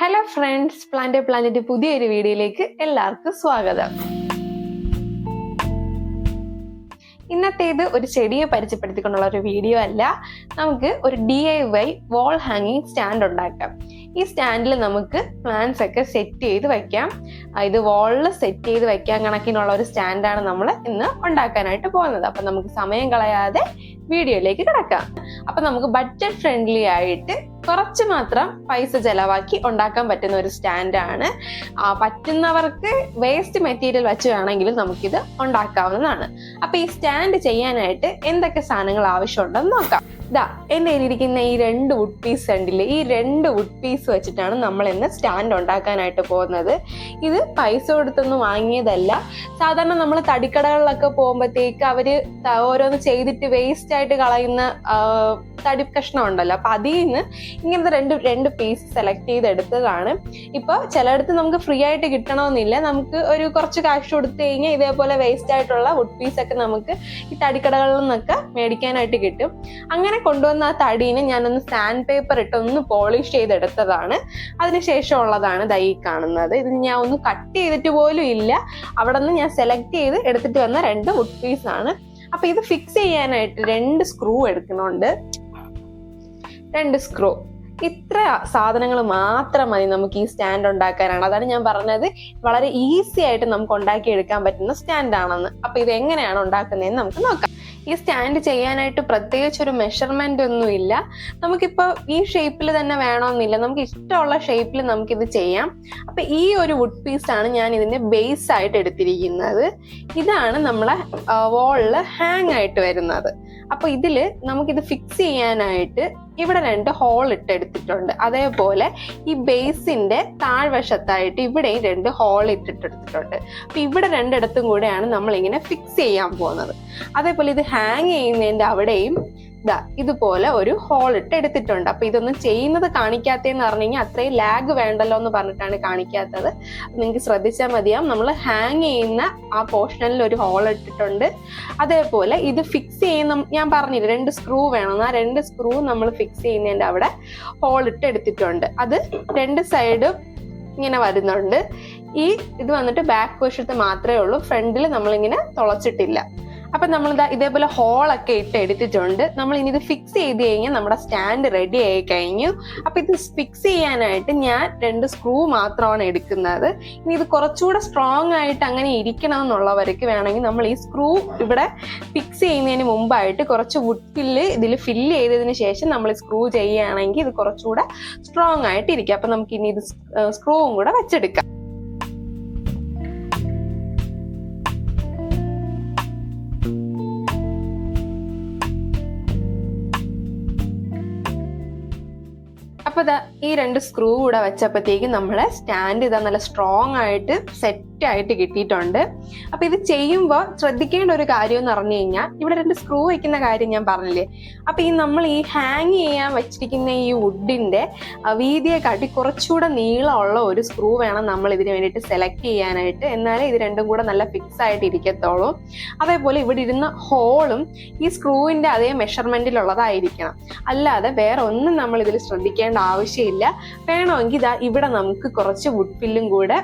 Hello friends plant planet പുതിയൊരു വീഡിയോയിലേക്ക് എല്ലാവർക്കും സ്വാഗതം. ഇന്നത്തേത് ഒരു ചെടിയെ പരിചയപ്പെടുത്തിക്കൊണ്ടുള്ള ഒരു വീഡിയോ അല്ല. നമുക്ക് ഒരു ഡി ഐ വൈ വാൾ ഹാങ്ങിങ് സ്റ്റാൻഡ് ഉണ്ടാക്കാം. ഈ സ്റ്റാൻഡിൽ നമുക്ക് പ്ലാന്റ്സ് ഒക്കെ സെറ്റ് ചെയ്ത് വെക്കാം. ഇത് വാളിൽ സെറ്റ് ചെയ്ത് വെക്കാൻ കണക്കിനുള്ള ഒരു സ്റ്റാൻഡാണ് നമ്മൾ ഇന്ന് ഉണ്ടാക്കാനായിട്ട് പോകുന്നത്. അപ്പം നമുക്ക് സമയം കളയാതെ വീഡിയോയിലേക്ക് കിടക്കാം. അപ്പം നമുക്ക് ബഡ്ജറ്റ് ഫ്രണ്ട്ലി ആയിട്ട് കുറച്ച് മാത്രം പൈസ ചെലവാക്കി ഉണ്ടാക്കാൻ പറ്റുന്ന ഒരു സ്റ്റാൻഡാണ് പറ്റുന്നവർക്ക് വേസ്റ്റ് മെറ്റീരിയൽ വെച്ച് വേണമെങ്കിലും നമുക്കിത് ഉണ്ടാക്കാവുന്നതാണ്. അപ്പോൾ ഈ സ്റ്റാൻഡ് ചെയ്യാനായിട്ട് എന്തൊക്കെ സാധനങ്ങൾ ആവശ്യമുണ്ടെന്ന് നോക്കാം. ഇതാ എന്റെ കയ്യിലിരിക്കുന്ന ഈ രണ്ട് വുഡ് പീസ് ഉണ്ടില്ലേ ഈ രണ്ട് വുഡ് പീസ് വെച്ചിട്ടാണ് നമ്മൾ ഇന്ന് സ്റ്റാൻഡ് ഉണ്ടാക്കാനായിട്ട് പോകുന്നത്. ഇത് പൈസ കൊടുത്തൊന്നും വാങ്ങിയതല്ല. സാധാരണ നമ്മൾ തടിക്കടകളിലൊക്കെ പോകുമ്പോഴത്തേക്ക് അവർ ഓരോന്ന് ചെയ്തിട്ട് വേസ്റ്റ് ആയിട്ട് കളയുന്ന തടി കഷ്ണം ഉണ്ടല്ലോ. അപ്പൊ അതിൽ നിന്ന് ഇങ്ങനത്തെ രണ്ട് രണ്ട് പീസ് സെലക്ട് ചെയ്തെടുത്തതാണ്. ഇപ്പൊ ചിലയിടത്ത് നമുക്ക് ഫ്രീ ആയിട്ട് കിട്ടണമെന്നില്ല. നമുക്ക് ഒരു കുറച്ച് കാശ് കൊടുത്തു കഴിഞ്ഞാൽ ഇതേപോലെ വേസ്റ്റ് ആയിട്ടുള്ള വുഡ് പീസ് ഒക്കെ നമുക്ക് ഈ തടിക്കടകളിൽ നിന്നൊക്കെ മേടിക്കാനായിട്ട് കിട്ടും. അങ്ങനെ കൊണ്ടുവന്ന ആ തടീനെ ഞാനൊന്ന് സാൻഡ് പേപ്പർ ഇട്ട് ഒന്ന് പോളിഷ് ചെയ്തെടുത്തതാണ്. അതിനുശേഷം ഉള്ളതാണ് ദൈ കാണുന്നത്. ഇത് ഞാൻ ഒന്ന് കട്ട് ചെയ്തിട്ട് പോലും ഇല്ല. അവിടെ നിന്ന് ഞാൻ സെലക്ട് ചെയ്ത് എടുത്തിട്ട് വന്ന രണ്ട് വുഡ് പീസ് ആണ്. അപ്പൊ ഇത് ഫിക്സ് ചെയ്യാനായിട്ട് രണ്ട് സ്ക്രൂ എടുക്കുന്നുണ്ട്. രണ്ട് സ്ക്രൂ ഇത്ര സാധനങ്ങൾ മാത്രം മതി നമുക്ക് ഈ സ്റ്റാൻഡ് ഉണ്ടാക്കാനാണ്. അതാണ് ഞാൻ പറഞ്ഞത്. വളരെ ഈസി ആയിട്ട് നമുക്ക് ഉണ്ടാക്കിയെടുക്കാൻ പറ്റുന്ന സ്റ്റാൻഡ് ആണെന്ന്. അപ്പൊ ഇത് എങ്ങനെയാണ് ഉണ്ടാക്കുന്നതെന്ന് നമുക്ക് നോക്കാം. ഈ സ്റ്റാൻഡ് ചെയ്യാനായിട്ട് പ്രത്യേകിച്ച് ഒരു മെഷർമെന്റ് ഒന്നും ഇല്ല. നമുക്കിപ്പോ ഈ ഷേപ്പിൽ തന്നെ വേണമെന്നില്ല നമുക്ക് ഇഷ്ടമുള്ള ഷേപ്പിൽ നമുക്കിത് ചെയ്യാം. അപ്പൊ ഈ ഒരു വുഡ് ആണ് ഞാൻ ഇതിന്റെ ബേസ് ആയിട്ട് എടുത്തിരിക്കുന്നത്. ഇതാണ് നമ്മളെ വാളിൽ ഹാങ് ആയിട്ട് വരുന്നത്. അപ്പൊ ഇതിൽ നമുക്കിത് ഫിക്സ് ചെയ്യാനായിട്ട് ഇവിടെ രണ്ട് ഹോൾ ഇട്ടെടുത്തിട്ടുണ്ട്. അതേപോലെ ഈ ബേസിന്റെ താഴ്വശത്തായിട്ട് ഇവിടെയും രണ്ട് ഹോൾ ഇട്ടിട്ടെടുത്തിട്ടുണ്ട്. അപ്പൊ ഇവിടെ രണ്ടിടത്തും കൂടെയാണ് നമ്മൾ ഇങ്ങനെ ഫിക്സ് ചെയ്യാൻ പോകുന്നത്. അതേപോലെ ഇത് ഹാങ് ചെയ്യുന്നതിന്റെ അവിടെയും ഇതാ ഇതുപോലെ ഒരു ഹോൾ ഇട്ട് എടുത്തിട്ടുണ്ട്. അപ്പൊ ഇതൊന്നും ചെയ്യുന്നത് കാണിക്കാത്തതെന്ന് പറഞ്ഞു അത്രയും ലാഗ് വേണ്ടല്ലോ എന്ന് പറഞ്ഞിട്ടാണ് കാണിക്കാത്തത്. നിങ്ങൾക്ക് ശ്രദ്ധിച്ചാൽ മതിയാവും. നമ്മൾ ഹാങ് ചെയ്യുന്ന ആ പോർഷനിൽ ഒരു ഹോൾ ഇട്ടിട്ടുണ്ട്. അതേപോലെ ഇത് ഫിക്സ് ചെയ്യുന്ന ഞാൻ പറഞ്ഞില്ല രണ്ട് സ്ക്രൂ വേണം. ആ രണ്ട് സ്ക്രൂ നമ്മൾ ഫിക്സ് ചെയ്യുന്നതിന്റെ അവിടെ ഹോൾ ഇട്ട് എടുത്തിട്ടുണ്ട്. അത് രണ്ട് സൈഡും ഇങ്ങനെ വരുന്നുണ്ട്. ഈ ഇത് വന്നിട്ട് ബാക്ക് വശത്ത് മാത്രമേ ഉള്ളൂ. ഫ്രണ്ടിൽ നമ്മളിങ്ങനെ തുളച്ചിട്ടില്ല. അപ്പൊ നമ്മൾ ഇതേപോലെ ഹോളൊക്കെ ഇട്ട് എടുത്തിട്ടുണ്ട്. നമ്മൾ ഇനി ഇത് ഫിക്സ് ചെയ്ത് കഴിഞ്ഞാൽ നമ്മുടെ സ്റ്റാൻഡ് റെഡി ആയി കഴിഞ്ഞു. അപ്പൊ ഇത് ഫിക്സ് ചെയ്യാനായിട്ട് ഞാൻ രണ്ട് സ്ക്രൂ മാത്രമാണ് എടുക്കുന്നത്. ഇനി ഇത് കുറച്ചുകൂടെ സ്ട്രോങ് ആയിട്ട് അങ്ങനെ ഇരിക്കണം എന്നുള്ളവർക്ക് വേണമെങ്കിൽ നമ്മൾ ഈ സ്ക്രൂ ഇവിടെ ഫിക്സ് ചെയ്യുന്നതിന് മുമ്പായിട്ട് കുറച്ച് വുട്ടിൽ ഇതിൽ ഫില്ല് ചെയ്തതിന് ശേഷം നമ്മൾ സ്ക്രൂ ചെയ്യുകയാണെങ്കിൽ ഇത് കുറച്ചുകൂടെ സ്ട്രോങ് ആയിട്ട് ഇരിക്കും. അപ്പൊ നമുക്ക് ഇനി ഇത് സ്ക്രൂവും കൂടെ വെച്ചെടുക്കാം. അപ്പൊ ഈ രണ്ട് സ്ക്രൂ കൂടെ വെച്ചപ്പോഴത്തേക്കും നമ്മളെ സ്റ്റാൻഡ് ഇതാ നല്ല സ്ട്രോങ് ആയിട്ട് സെറ്റ് ആയിട്ട് കിട്ടിയിട്ടുണ്ട്. അപ്പൊ ഇത് ചെയ്യുമ്പോൾ ശ്രദ്ധിക്കേണ്ട ഒരു കാര്യം എന്ന് പറഞ്ഞു കഴിഞ്ഞാൽ ഇവിടെ രണ്ട് സ്ക്രൂ വയ്ക്കുന്ന കാര്യം ഞാൻ പറഞ്ഞില്ലേ? അപ്പൊ ഈ നമ്മൾ ഈ ഹാങ് ചെയ്യാൻ വെച്ചിരിക്കുന്ന ഈ വുഡിന്റെ വീതിയെ കാട്ടി കുറച്ചുകൂടെ നീളമുള്ള ഒരു സ്ക്രൂ വേണം നമ്മൾ ഇതിന് വേണ്ടിയിട്ട് സെലക്ട് ചെയ്യാനായിട്ട്. എന്നാലേ ഇത് രണ്ടും കൂടെ നല്ല ഫിക്സ് ആയിട്ട് ഇരിക്കത്തോളൂ അതേപോലെ ഇവിടെ ഇരുന്ന ഹോളും ഈ സ്ക്രൂവിന്റെ അതേ മെഷർമെന്റിലുള്ളതായിരിക്കണം അല്ലാതെ വേറെ ഒന്നും നമ്മൾ ഇതിൽ ശ്രദ്ധിക്കേണ്ട ആവശ്യമില്ല. വേണമെങ്കിൽ ഇതാ ഇവിടെ നമുക്ക് കുറച്ച് വുഡ് ഫില്ലും കൂടെ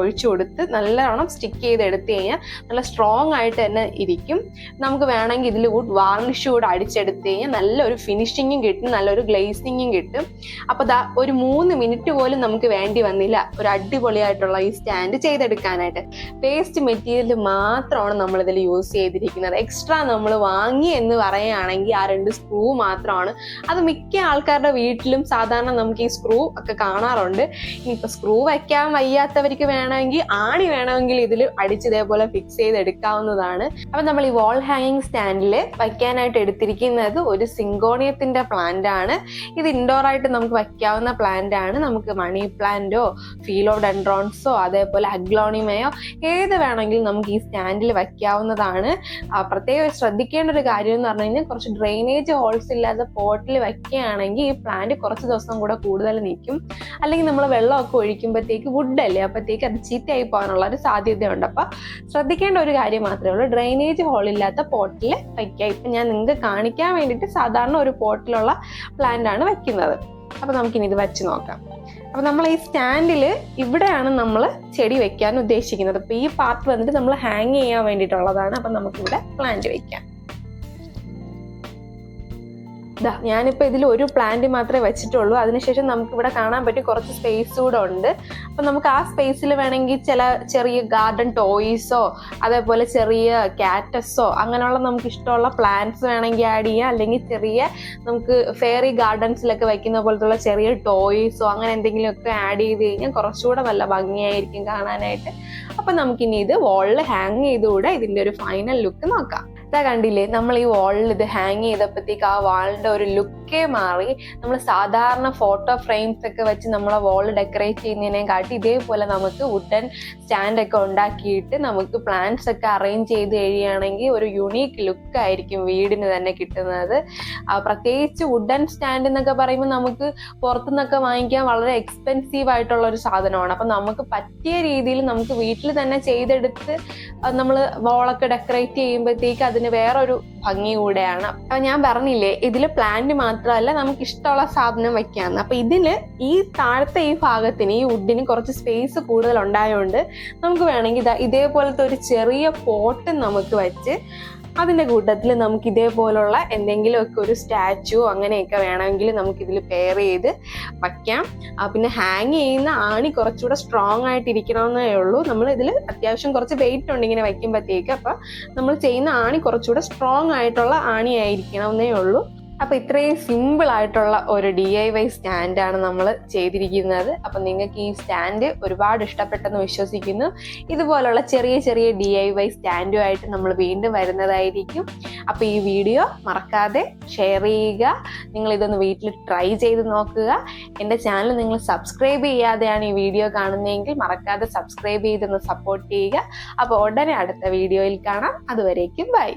ഒഴിച്ചു കൊടുത്ത് നല്ലവണ്ണം സ്റ്റിക്ക് ചെയ്ത് എടുത്തു കഴിഞ്ഞാൽ നല്ല സ്ട്രോങ് ആയിട്ട് തന്നെ ഇരിക്കും. നമുക്ക് വേണമെങ്കിൽ ഇതിൽ കൂടി വാർണിഷ് കൂടെ അടിച്ചെടുത്ത് കഴിഞ്ഞാൽ നല്ലൊരു ഫിനിഷിങ്ങും കിട്ടും നല്ലൊരു ഗ്ലേസിങ്ങും കിട്ടും. അപ്പൊ ദാ ഒരു മൂന്ന് മിനിറ്റ് പോലും നമുക്ക് വേണ്ടി വന്നില്ല. ഒരു അടിപൊളിയായിട്ടുള്ള ഈ സ്റ്റാൻഡ് ചെയ്തെടുക്കാനായിട്ട്. വേസ്റ്റ് മെറ്റീരിയൽ മാത്രമാണ് നമ്മൾ ഇതിൽ യൂസ് ചെയ്തിരിക്കുന്നത്. എക്സ്ട്രാ നമ്മൾ വാങ്ങി എന്ന് പറയുകയാണെങ്കിൽ ആ രണ്ട് സ്ക്രൂ മാത്രമാണ്. അത് മിക്ക ആൾക്കാരുടെ വീട്ടിലും സാധാരണ നമുക്ക് ഈ സ്ക്രൂ ഒക്കെ കാണാറുണ്ട്. ഇനിയിപ്പോൾ സ്ക്രൂ വയ്ക്കാൻ വയ്യാത്തവർക്ക് വേണമെങ്കിൽ ആണി വേണമെങ്കിൽ ഇതിൽ അടിച്ച് ഇതേപോലെ ഫിക്സ് ചെയ്ത് എടുക്കാവുന്നതാണ്. അപ്പൊ നമ്മൾ ഈ വാൾ ഹാങ്ങിങ് സ്റ്റാൻഡിൽ വയ്ക്കാനായിട്ട് എടുത്തിരിക്കുന്നത് ഒരു സിങ്കോണിയത്തിന്റെ പ്ലാന്റ് ആണ്. ഇത് ഇൻഡോർ ആയിട്ട് നമുക്ക് വയ്ക്കാവുന്ന പ്ലാന്റ് ആണ്. നമുക്ക് മണി പ്ലാന്റോ ഫീലോ ഡെൻഡ്രോൺസോ അതേപോലെ അഗ്ലോണിമയോ ഏത് വേണമെങ്കിലും നമുക്ക് ഈ സ്റ്റാൻഡിൽ വയ്ക്കാവുന്നതാണ്. പ്രത്യേകം ശ്രദ്ധിക്കേണ്ട ഒരു കാര്യം എന്ന് പറഞ്ഞു കഴിഞ്ഞാൽ കുറച്ച് ഡ്രെയിനേജ് ഹോൾസ് ഇല്ലാതെ പോട്ടിൽ വെക്കുകയാണെങ്കിൽ ഈ പ്ലാന്റ് കുറച്ച് ദിവസം കൂടെ കൂടുതൽ നിൽക്കും അല്ലെങ്കിൽ നമ്മൾ വെള്ളമൊക്കെ ഒഴിക്കുമ്പോഴത്തേക്ക് വുഡ് അല്ലേ അപ്പോഴത്തേക്ക് അത് ചീത്തയായി പോകാനുള്ള ഒരു സാധ്യതയുണ്ട്. അപ്പൊ ശ്രദ്ധിക്കേണ്ട ഒരു കാര്യം മാത്രമേ ഉള്ളൂ. ഡ്രെയിനേജ് ഹോൾ ഇല്ലാത്ത പോട്ടിൽ വയ്ക്കുക. ഇപ്പൊ ഞാൻ നിങ്ങൾക്ക് കാണിക്കാൻ വേണ്ടിയിട്ട് സാധാരണ ഒരു പോട്ടിലുള്ള പ്ലാന്റ് ആണ് വെക്കുന്നത്. അപ്പൊ നമുക്കിനി ഇത് വെച്ച് നോക്കാം. അപ്പൊ നമ്മൾ ഈ സ്റ്റാൻഡിൽ ഇവിടെയാണ് നമ്മൾ ചെടി വെക്കാൻ ഉദ്ദേശിക്കുന്നത്. അപ്പൊ ഈ പാർട്ട് വന്നിട്ട് നമ്മൾ ഹാങ് ചെയ്യാൻ വേണ്ടിയിട്ടുള്ളതാണ്. അപ്പൊ നമുക്കിവിടെ പ്ലാന്റ് വെക്കാം. ഇതാ ഞാനിപ്പോൾ ഇതിൽ ഒരു പ്ലാന്റ് മാത്രമേ വെച്ചിട്ടുള്ളൂ. അതിനുശേഷം നമുക്ക് ഇവിടെ കാണാൻ പറ്റി കുറച്ച് സ്പേസ് കൂടെ ഉണ്ട്. അപ്പം നമുക്ക് ആ സ്പേസിൽ വേണമെങ്കിൽ ചില ചെറിയ ഗാർഡൻ ടോയ്സോ അതേപോലെ ചെറിയ കാറ്റസോ അങ്ങനെയുള്ള നമുക്ക് ഇഷ്ടമുള്ള പ്ലാന്റ്സ് വേണമെങ്കിൽ ആഡ് ചെയ്യാം. അല്ലെങ്കിൽ ചെറിയ നമുക്ക് ഫെയറി ഗാർഡൻസിലൊക്കെ വെക്കുന്ന പോലത്തുള്ള ചെറിയ ടോയ്സോ അങ്ങനെ എന്തെങ്കിലുമൊക്കെ ആഡ് ചെയ്ത് കഴിഞ്ഞാൽ കുറച്ചുകൂടെ നല്ല ഭംഗിയായിരിക്കും കാണാനായിട്ട്. അപ്പം നമുക്കിനി ഇത് വാളിൽ ഹാങ് ചെയ്തുകൂടെ ഇതിന്റെ ഒരു ഫൈനൽ ലുക്ക് നോക്കാം. ഇതാ കണ്ടില്ലേ? നമ്മൾ ഈ വാളിൽ ഇത് ഹാങ് ചെയ്തപ്പോഴത്തേക്ക് ആ വാളിന്റെ ഒരു ലുക്കേ മാറി. നമ്മൾ സാധാരണ ഫോട്ടോ ഫ്രെയിംസ് ഒക്കെ വെച്ച് നമ്മളെ വാൾ ഡെക്കറേറ്റ് ചെയ്യുന്നതിനെ കാട്ടി ഇതേപോലെ നമുക്ക് വുഡൻ സ്റ്റാൻഡ് ഒക്കെ ഉണ്ടാക്കിയിട്ട് നമുക്ക് പ്ലാന്റ്സ് ഒക്കെ അറേഞ്ച് ചെയ്ത് കഴിയുകയാണെങ്കിൽ ഒരു യുണീക്ക് ലുക്ക് ആയിരിക്കും വീടിന് തന്നെ കിട്ടുന്നത്. പ്രത്യേകിച്ച് വുഡൻ സ്റ്റാൻഡ് എന്നൊക്കെ പറയുമ്പോൾ നമുക്ക് പുറത്തുനിന്നൊക്കെ വാങ്ങിക്കാൻ വളരെ എക്സ്പെൻസീവ് ആയിട്ടുള്ള ഒരു സാധനമാണ്. അപ്പം നമുക്ക് പറ്റിയ രീതിയിൽ നമുക്ക് വീട്ടിൽ തന്നെ ചെയ്തെടുത്ത് നമ്മൾ വാളൊക്കെ ഡെക്കറേറ്റ് ചെയ്യുമ്പോഴത്തേക്ക് അതിന് വേറൊരു ഭംഗി കൂടെയാണ്. അപ്പൊ ഞാൻ പറഞ്ഞില്ലേ ഇതിൽ പ്ലാന്റ് മാത്രമല്ല നമുക്ക് ഇഷ്ടമുള്ള സാധനം വെക്കാന്ന്. അപ്പൊ ഇതിൽ ഈ താഴത്തെ ഈ ഭാഗത്തിന് ഈ വുഡിന് കുറച്ച് സ്പേസ് കൂടുതൽ ഉണ്ടായതുകൊണ്ട് നമുക്ക് വേണമെങ്കിൽ ഇതാ ഇതേപോലത്തെ ഒരു ചെറിയ പോട്ട് നമുക്ക് വെച്ച് അതിന്റെ കൂട്ടത്തിൽ നമുക്ക് ഇതേപോലുള്ള എന്തെങ്കിലുമൊക്കെ ഒരു സ്റ്റാച്ചു അങ്ങനെയൊക്കെ വേണമെങ്കിൽ നമുക്ക് ഇതിൽ പെയർ ചെയ്ത് വയ്ക്കാം. പിന്നെ ഹാങ് ചെയ്യുന്ന ആണി കുറച്ചുകൂടെ സ്ട്രോങ് ആയിട്ട് ഇരിക്കണമെന്നേ ഉള്ളൂ. നമ്മൾ ഇതിൽ അത്യാവശ്യം കുറച്ച് വെയിറ്റ് ഉണ്ട് ഇങ്ങനെ വയ്ക്കുമ്പോഴത്തേക്ക് അപ്പൊ നമ്മൾ ചെയ്യുന്ന ആണി കുറച്ചുകൂടെ സ്ട്രോങ് ആയിട്ടുള്ള ആണി ആയിരിക്കണമെന്നേ ഉള്ളൂ. അപ്പൊ ഇത്രയും സിമ്പിൾ ആയിട്ടുള്ള ഒരു ഡി ഐ വൈ സ്റ്റാൻഡാണ് നമ്മൾ ചെയ്തിരിക്കുന്നത്. അപ്പൊ നിങ്ങൾക്ക് ഈ സ്റ്റാൻഡ് ഒരുപാട് ഇഷ്ടപ്പെട്ടെന്ന് വിശ്വസിക്കുന്നു. ഇതുപോലുള്ള ചെറിയ ചെറിയ ഡി ഐ വൈ സ്റ്റാൻഡുമായിട്ട് നമ്മൾ വീണ്ടും വരുന്നതായിരിക്കും. അപ്പൊ ഈ വീഡിയോ മറക്കാതെ ഷെയർ ചെയ്യുക. നിങ്ങൾ ഇതൊന്ന് വീട്ടിൽ ട്രൈ ചെയ്ത് നോക്കുക. എന്റെ ചാനൽ നിങ്ങൾ സബ്സ്ക്രൈബ് ചെയ്യാതെയാണ് ഈ വീഡിയോ കാണുന്നതെങ്കിൽ മറക്കാതെ സബ്സ്ക്രൈബ് ചെയ്തൊന്ന് സപ്പോർട്ട് ചെയ്യുക. അപ്പോൾ ഉടനെ അടുത്ത വീഡിയോയിൽ കാണാം. അതുവരേക്കും ബൈ